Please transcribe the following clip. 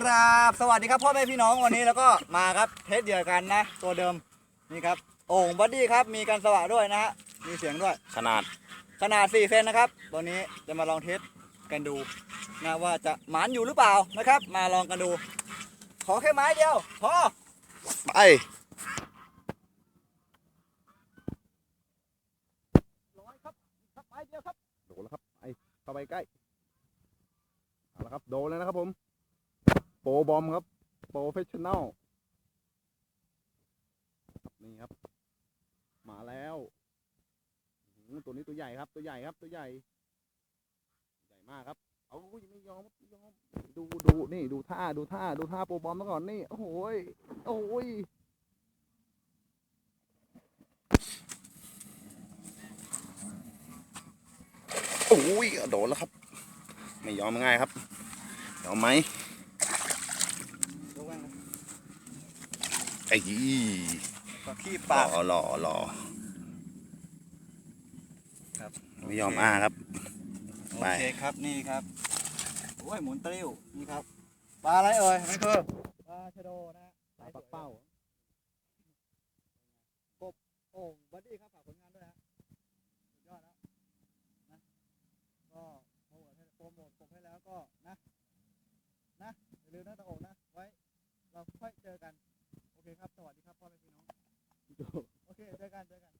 ครับ สวัสดีครับพ่อแม่พี่น้องวันนี้แล้วก็มาครับเทสเหยื่อกันนะ ตัวเดิมนี่ครับโอ่งบัดดี้ครับมีการสว่างด้วยนะฮะมีเสียงด้วย ขนาดขนาด 4 เซนนะครับตัวนี้จะมาลองเทสกันดูนะว่าจะหมานอยู่หรือเปล่านะครับ มาลองกันดู ขอแค่ไม้เดียวพอไปร้อยครับครับไม้เดียวครับโดนแล้วครับไปเข้าไปใกล้เอาละครับโดนแล้วนะครับผม โปรบอมครับ โปรเฟชชั่นแนลนี่ครับ มาแล้วตัวนี้ตัวใหญ่ครับ ตัวใหญ่ครับ ตัวใหญ่ ใหญ่มากครับเอาอุ้ยไม่ยอมไม่ยอม ดูดูนี่ ดูท่า ดูท่า ดูท่าโปรบอมมาก่อนนี่ โอ้โหยโอ้โหยโอ้ยโดนแล้วครับ ไม่ยอมง่ายครับ ยอมไหม ยกแว่นนะ ไอ้ก็ขี้หปาล่ก อหล่อหล่อครับ ไม่ยอมอ้าครับ โอไป เคครับนี่ครับโอ้ยหมุนติ้วนี่ครับปลาอะไรเอ่ยมันคือปลาชะโดนะฮะปลาปักเป้าโอ่งบัดดี้ครับฝากผลงานด้วยนะสุดยอดแล้วนะก็โปรโมทให้โปรโมทผมให้แล้วก็นะนะอย่าลืมนะตะโอ่งนะไว้ เราค่อยเจอกันโอเค ครับ สวัสดีครับพ่อแม่พี่น้อง โอเคเจอกันเจอกัน